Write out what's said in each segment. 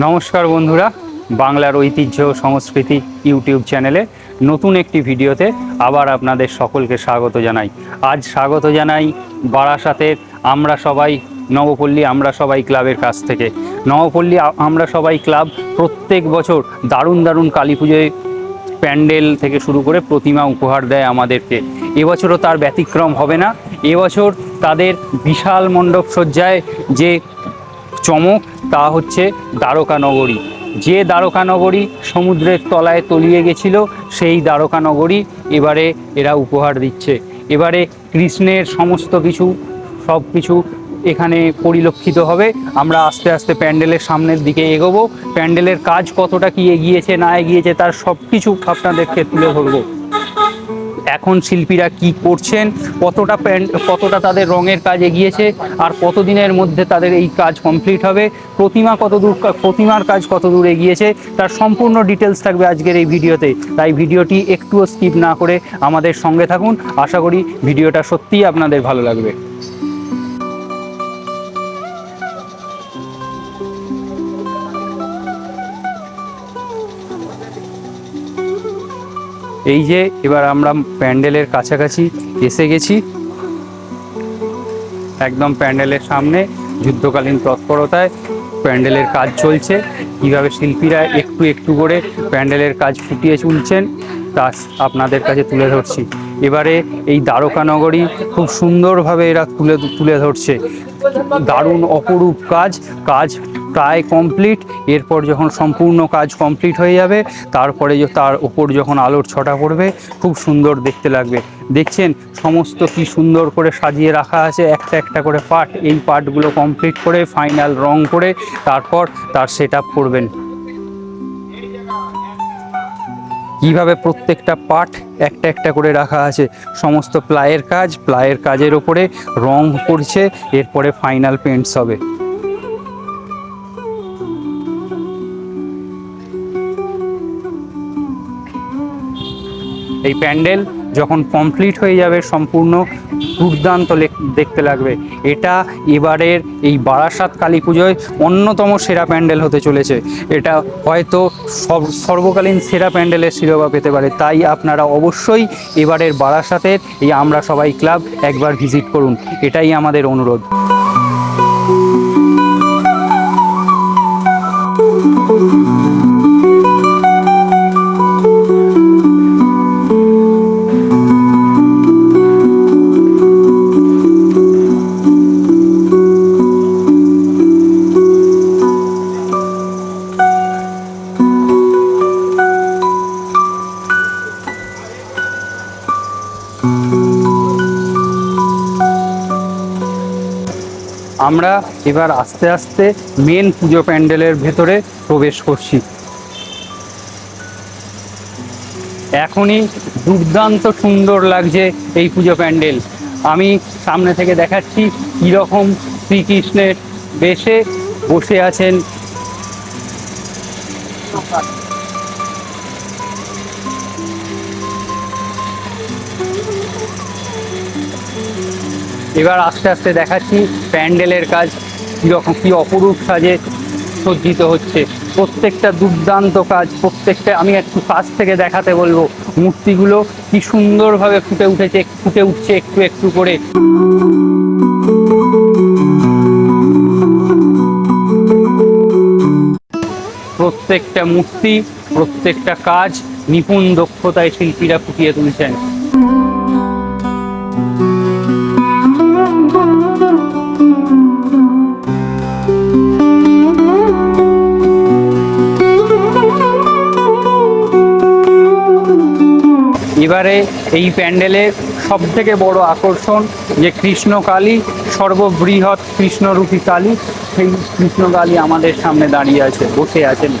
নমস্কার বন্ধুরা, বাংলার ঐতিহ্য সংস্কৃতি ইউটিউব চ্যানেলে নতুন একটি ভিডিওতে আবার আপনাদের সকলকে স্বাগত জানাই। আজ স্বাগত জানাই বারাসাতের আমরা সবাই, নবপল্লী আমরা সবাই ক্লাবের কাছ থেকে। নবপল্লী আমরা সবাই ক্লাব প্রত্যেক বছর দারুণ দারুণ কালী পুজোয় প্যান্ডেল থেকে শুরু করে প্রতিমা উপহার দেয় আমাদেরকে। এবছরও তার ব্যতিক্রম হবে না। এবছর তাদের বিশাল মণ্ডপ সজ্জায় যে চমক তা হচ্ছে দ্বারকা নগরী যে দ্বারকা নগরী সমুদ্রের তলায় তলিয়ে গেছিল, সেই দ্বারকা নগরী এবারে এরা উপহার দিচ্ছে। এবারে কৃষ্ণের সমস্ত কিছু, সব কিছু এখানে পরিলক্ষিত হবে। আমরা আস্তে আস্তে প্যান্ডেলের সামনের দিকে এগোবো। প্যান্ডেলের কাজ কতটা কি এগিয়েছে, না এগিয়েছে, তার সব কিছু আপনাদেরকে তুলে ধরবো। এখন শিল্পীরা কি করছেন, কতটা প্যান্ট, কতটা তাদের রঙের কাজ এগিয়েছে আর কতদিনের মধ্যে তাদের এই কাজ কমপ্লিট হবে, প্রতিমা কতদূর, প্রতিমার কাজ কতদূর এগিয়েছে, তার সম্পূর্ণ ডিটেলস থাকবে আজকের এই ভিডিওতে। তাই ভিডিওটি একটুও স্কিপ না করে আমাদের সঙ্গে থাকুন। আশা করি ভিডিওটা সত্যিই আপনাদের ভালো লাগবে। এই যে এবার আমরা প্যান্ডেলের কাছাকাছি এসে গেছি। একদম প্যান্ডেলের সামনে, যুদ্ধকালীন তৎপরতায় প্যান্ডেলের কাজ চলছে। কীভাবে শিল্পীরা একটু একটু করে প্যান্ডেলের কাজ ফুটিয়ে চলছেন তা আপনাদের কাছে তুলে ধরছি। এবারে এই দ্বারকা নগরী খুব সুন্দরভাবে এরা তুলে তুলে ধরছে। দারুণ অপরূপ কাজ কাজ প্রায় কমপ্লিট এরপর যখন সম্পূর্ণ কাজ কমপ্লিট হয়ে যাবে, তারপরে তার উপর যখন আলোর ছটা পড়বে, খুব সুন্দর দেখতে লাগবে। দেখছেন সমস্ত কি সুন্দর করে সাজিয়ে রাখা আছে, একটা একটা করে পার্ট এই পার্টগুলো কমপ্লিট করে ফাইনাল রং করে, তারপর তার সেট আপ করবেন। কীভাবে প্রত্যেকটা পার্ট একটা একটা করে রাখা আছে, সমস্ত প্লায়ের কাজ প্লায়ের কাজের ওপরে রং করছে এরপরে ফাইনাল পেন্টস হবে। এই প্যান্ডেল যখন কমপ্লিট হয়ে যাবে সম্পূর্ণ দুর্দান্ত দেখতে লাগবে। এটা এবারের এই বারাসাত কালী পুজোয় অন্যতম সেরা প্যান্ডেল হতে চলেছে। এটা হয়তো সব সর্বকালীন সেরা প্যান্ডেলের শিরোপা পেতে পারে। তাই আপনারা অবশ্যই এবারের বারাসাতের এই আমরা সবাই ক্লাব একবার ভিজিট করুন। এটাই আমাদের অনুরোধ। আমরা এবার আস্তে আস্তে মেন পুজো প্যান্ডেলের ভেতরে প্রবেশ করছি। এখনই দুর্দান্ত সুন্দর লাগছে এই পুজো প্যান্ডেল। আমি সামনে থেকে দেখাচ্ছি কীরকম শ্রীকৃষ্ণের বেশে বসে আছেন এবার আস্তে আস্তে দেখাচ্ছি প্যান্ডেলের কাজ, কীরকম, কী অপরূপ সাজে সজ্জিত হচ্ছে। প্রত্যেকটা দুর্দান্ত কাজ, প্রত্যেকটা, আমি একটু কাছ থেকে দেখাতে বলব, মূর্তিগুলো কি সুন্দরভাবে ফুটে উঠেছে, ফুটে উঠছে একটু একটু করে। প্রত্যেকটা মূর্তি, প্রত্যেকটা কাজ নিপুণ দক্ষতায় শিল্পীরা ফুটিয়ে তুলছেন। এবারে এই প্যান্ডেলের সব থেকে বড় আকর্ষণ যে কৃষ্ণ কালী, সর্ববৃহৎ কৃষ্ণরূপী কালী, সেই কৃষ্ণ কালী আমাদের সামনে দাঁড়িয়ে আছে, বসে আছেন।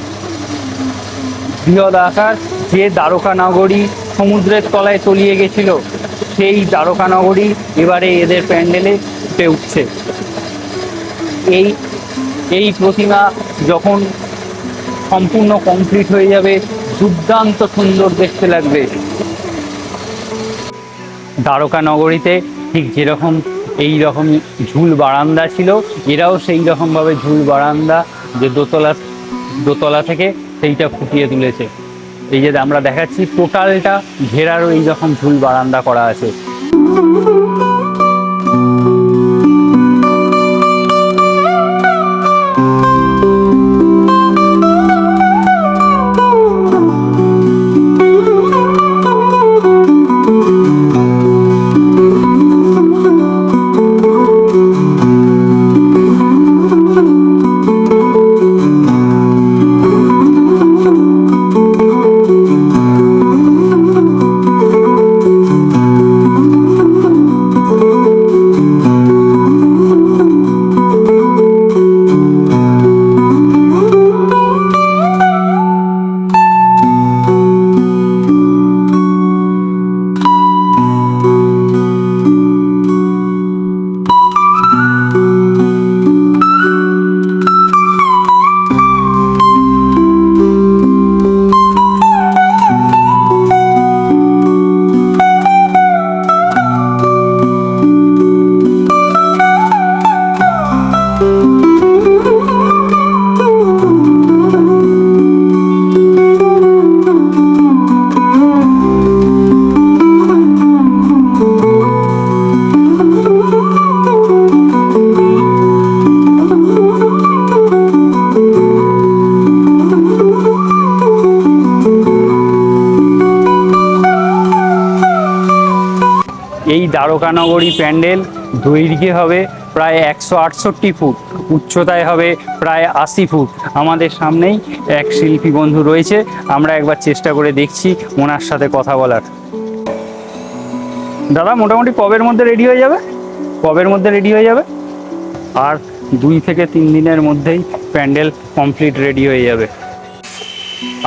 বৃহৎ আকার, যে দ্বারকা নগরী সমুদ্রের তলায় তলিয়ে গেছিল, সেই দ্বারকা নগরী এবারে এদের প্যান্ডেলে ফুটে উঠছে। এই এই প্রতিমা যখন সম্পূর্ণ কমপ্লিট হয়ে যাবে, দুর্দান্ত সুন্দর দেখতে লাগবে। দ্বারকা নগরীতে ঠিক যেরকম এই রকম ঝুল বারান্দা ছিল, এরাও সেই রকমভাবে ঝুল বারান্দা যে দোতলা দোতলা থেকে সেইটা ফুটিয়ে তুলেছে। এই যে আমরা দেখাচ্ছি, টোটালটা ঘেরারও এই রকম ঝুল বারান্দা করা আছে। দ্বারকানগরী প্যান্ডেল দৈর্ঘ্যে হবে প্রায় একশো আটষট্টি ফুট, উচ্চতায় হবে প্রায় আশি ফুট। আমাদের সামনেই এক শিল্পী বন্ধু রয়েছে, আমরা একবার চেষ্টা করে দেখছি ওনার সাথে কথা বলার। দাদা, মোটামুটি কবের মধ্যে রেডি হয়ে যাবে? কবের মধ্যে রেডি হয়ে যাবে? আর দুই থেকে তিন দিনের মধ্যেই প্যান্ডেল কমপ্লিট রেডি হয়ে যাবে।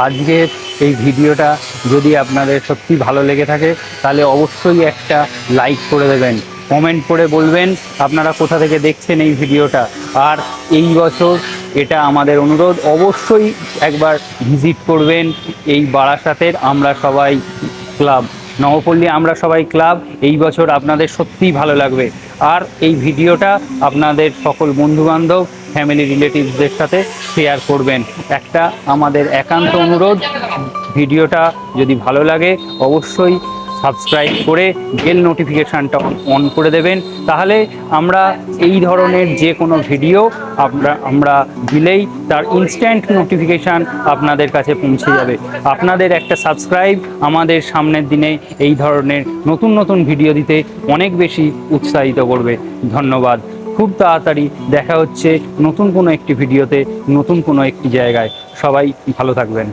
আজকের এই ভিডিওটা যদি আপনাদের সত্যি ভালো লেগে থাকে, তাহলে অবশ্যই একটা লাইক করে দেবেন, কমেন্ট করে বলবেন আপনারা কোথা থেকে দেখছেন এই ভিডিওটা। আর এই বছর এটা আমাদের অনুরোধ, অবশ্যই একবার ভিজিট করবেন এই বারাসাতের আমরা সবাই ক্লাব, নবপল্লী আমরা সবাই ক্লাব, এই বছর আপনাদের সত্যিই ভালো লাগবে। আর এই ভিডিওটা আপনাদের সকল বন্ধুবান্ধব ফ্যামিলি রিলেটিভসদের সাথে শেয়ার করবেন। একটা আমাদের একান্ত অনুরোধ, ভিডিওটা যদি ভালো লাগে, অবশ্যই সাবস্ক্রাইব করে বেল নোটিফিকেশানটা অন করে দেবেন। তাহলে আমরা এই ধরনের যে কোনো ভিডিও আমরা আমরা দিলেই তার ইনস্ট্যান্ট নোটিফিকেশান আপনাদের কাছে পৌঁছে যাবে। আপনাদের একটা সাবস্ক্রাইব আমাদের সামনের দিনে এই ধরনের নতুন নতুন ভিডিও দিতে অনেক বেশি উৎসাহিত করবে। ধন্যবাদ। খুব তাড়াতাড়ি দেখা হচ্ছে নতুন কোনো একটি ভিডিওতে নতুন কোনো একটি জায়গায়। সবাই ভালো থাকবেন।